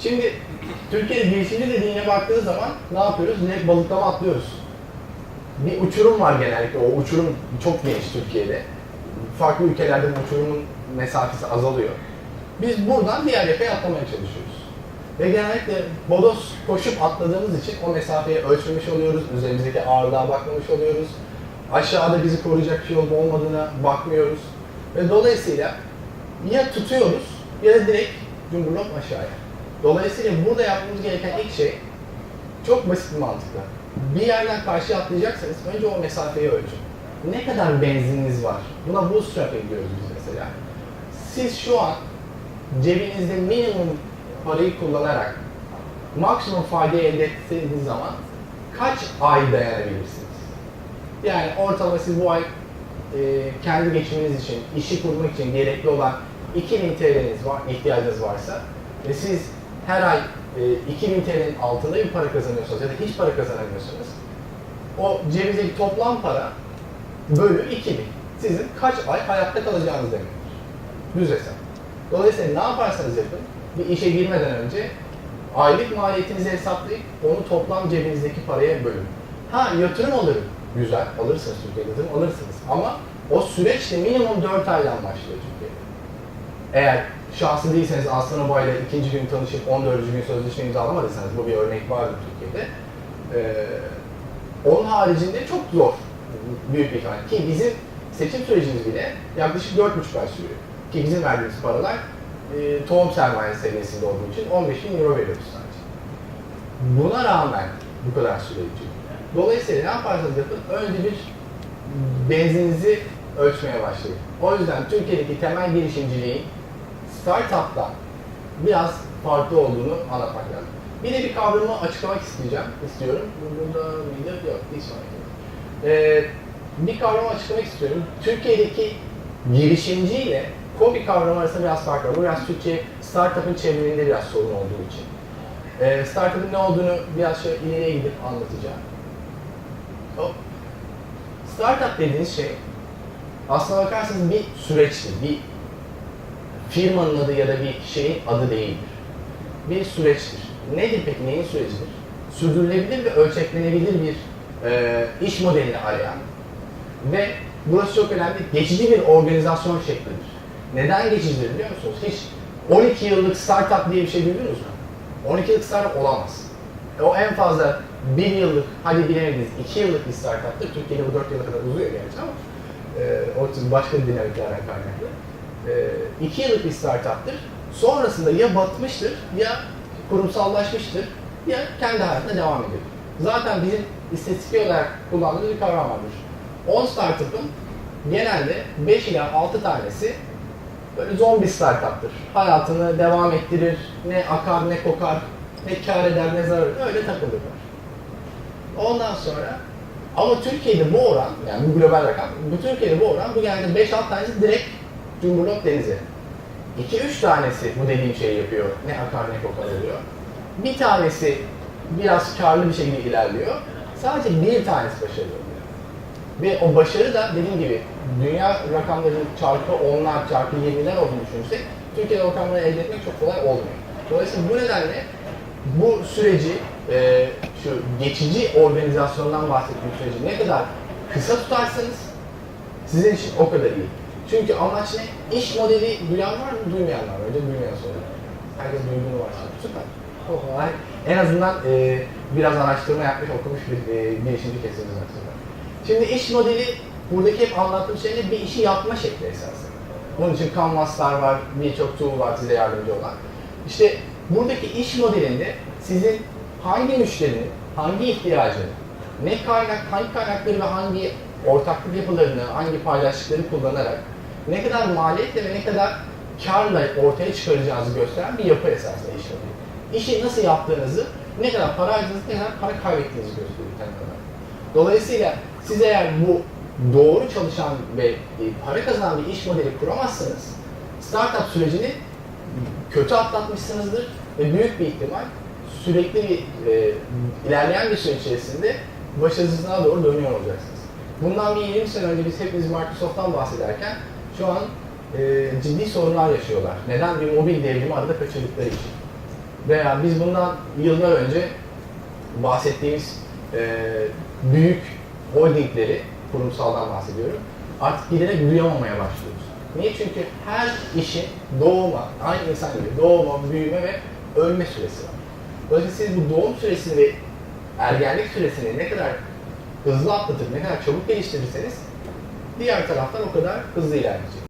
Şimdi Türkiye'de girişimci dediğine baktığı zaman ne yapıyoruz? Direkt balıklama atlıyoruz. Bir uçurum var genellikle. O uçurum çok geniş Türkiye'de. Farklı ülkelerde bu uçurumun mesafesi azalıyor. Biz buradan diğer yakaya atlamaya çalışıyoruz. Ve genellikle bodos koşup atladığımız için o mesafeyi ölçmemiş oluyoruz. Üzerimizdeki ağırlığa bakmamış oluyoruz. Aşağıda bizi koruyacak bir şey olup olmadığına bakmıyoruz. Ve dolayısıyla ya tutuyoruz ya da direkt cumburlop aşağıya. Dolayısıyla burada yapmamız gereken ilk şey çok basit bir mantıkla. Bir yerden karşıya atlayacaksanız önce o mesafeyi ölçün. Ne kadar benzininiz var? Buna bootstrap ediyoruz biz mesela. Siz şu an cebinizde minimum parayı kullanarak maksimum faydayı elde ettiğiniz zaman kaç ay dayanabilirsiniz? Yani ortalama siz bu ay e, kendi geçiminiz için, işi kurmak için gerekli olan 2000 TL'niz var, ihtiyacınız varsa ve siz her ay e, 2000 TL'nin altında bir para kazanıyorsanız ya da hiç para kazanamıyorsanız o cebinizdeki toplam para bölü 2000. Sizin kaç ay hayatta kalacağınız demektir. Düz hesap. Dolayısıyla ne yaparsanız yapın, bir işe girmeden önce aylık maliyetinizi hesaplayıp onu toplam cebinizdeki paraya bölün. Ha yatırım alırım. Güzel, alırsınız Türkiye'de yatırım alırsınız. Ama o süreç de minimum 4 aydan başlıyor Türkiye'de. Eğer şanslı değilseniz Aslan Obay'la ikinci gün tanışıp 14. gün sözleşme imzalamadıysanız, bu bir örnek vardı Türkiye'de. Ee, onun haricinde çok zor büyük bir ihtimal. Ki bizim seçim sürecimiz bile yaklaşık 4,5 ay sürüyor. Ki bizim verdiğimiz paralar e, tohum sermaye seviyesinde olduğu için 15 bin euro veriyoruz sadece. Buna rağmen bu kadar süre geçiyor. Dolayısıyla ne yaparsanız yapın önce bir benzininizi ölçmeye başlayın. O yüzden Türkiye'deki temel girişimciliğin startup'tan biraz farklı olduğunu anlatmak lazım. Bir de bir kavramı açıklamak isteyeceğim, istiyorum. Burada mıydı? Yok, bir sonraki. Ee, bir kavramı açıklamak istiyorum. Türkiye'deki girişimci ile kobi kavramı arasında biraz fark var. Bu biraz Türkçe startup'ın çevriminde biraz sorun olduğu için. Ee, startup'ın ne olduğunu biraz şöyle ileriye gidip anlatacağım. Hop. Startup dediğiniz şey aslına bakarsanız bir süreçtir. Bir firmanın adı ya da bir şeyin adı değildir. Bir süreçtir. Nedir peki? Neyin sürecidir? Sürdürülebilir ve ölçeklenebilir bir e, iş modelini arayan ve burası çok önemli, geçici bir organizasyon şeklidir. Neden geçicidir biliyor musunuz? Hiç 12 yıllık startup diye bir şey duydunuz mu? 12 yıllık startup olamaz. E, o en fazla 1 yıllık, hadi bilemediniz 2 yıllık bir startuptır. Türkiye'de bu 4 yıla kadar uzuyor gerçi ama e, o başka dinamiklerden kaynaklı. 2 yıllık bir startuptır. Sonrasında ya batmıştır ya kurumsallaşmıştır ya kendi hayatına devam ediyor. Zaten bizim istatistik olarak kullandığımız bir kavram vardır. 10 startup'ın genelde 5 ila 6 tanesi böyle zombi startup'tır. Hayatını devam ettirir, ne akar ne kokar, ne kar eder ne zarar eder, öyle takılırlar. Ondan sonra ama Türkiye'de bu oran, yani bu global rakam, bu Türkiye'de bu oran, bu genelde 5-6 tanesi direkt Cumhurlop Denizi. 2-3 tanesi bu dediğim şeyi yapıyor, ne akar ne kokar oluyor. Bir tanesi biraz karlı bir şekilde ilerliyor. Sadece bir tanesi başarılı oluyor. Ve o başarı da dediğim gibi dünya rakamlarının çarpı onlar, çarpı 20'ler olduğunu düşünürsek Türkiye'de o rakamları elde etmek çok kolay olmuyor. Dolayısıyla bu nedenle bu süreci, e, şu geçici organizasyondan bahsettiğim süreci ne kadar kısa tutarsanız sizin için o kadar iyi. Çünkü amaç ne? İş modeli duyan var mı? Duymayan var? Önce duymayan soruyor. Herkes duyduğunu varsa. Süper. Oh, ay. en azından e, biraz araştırma yapmış, okumuş bir e, girişimci kesimimiz var. Süper. Şimdi iş modeli, buradaki hep anlattığım şey ne? Bir işi yapma şekli esasında. Bunun için canvaslar var, birçok tool var size yardımcı olan. İşte buradaki iş modelinde sizin hangi müşterinin, hangi ihtiyacını, ne kaynak, hangi kaynakları ve hangi ortaklık yapılarını, hangi paylaştıkları kullanarak ne kadar maliyetle ve ne kadar karla ortaya çıkaracağınızı gösteren bir yapı esasında iş. İşi nasıl yaptığınızı, ne kadar para harcadığınızı, ne kadar para kaybettiğinizi gösteriyor temel olarak. Dolayısıyla siz eğer bu doğru çalışan ve e, para kazanan bir iş modeli kuramazsanız startup sürecini kötü atlatmışsınızdır ve büyük bir ihtimal sürekli bir e, ilerleyen bir süre içerisinde başarısızlığa doğru dönüyor olacaksınız. Bundan bir 20 sene önce biz hepimiz Microsoft'tan bahsederken şu an e, ciddi sorunlar yaşıyorlar. Neden? Bir mobil devrimi arada kaçırdıkları için. Veya biz bundan yıllar önce bahsettiğimiz e, büyük holdingleri, kurumsaldan bahsediyorum, artık giderek duyamamaya başlıyoruz. Niye? Çünkü her işin doğuma, aynı insan gibi doğuma, büyüme ve ölme süresi var. Dolayısıyla siz bu doğum süresini ve ergenlik süresini ne kadar hızlı atlatır, ne kadar çabuk geliştirirseniz diğer taraftan o kadar hızlı ilerleyecek.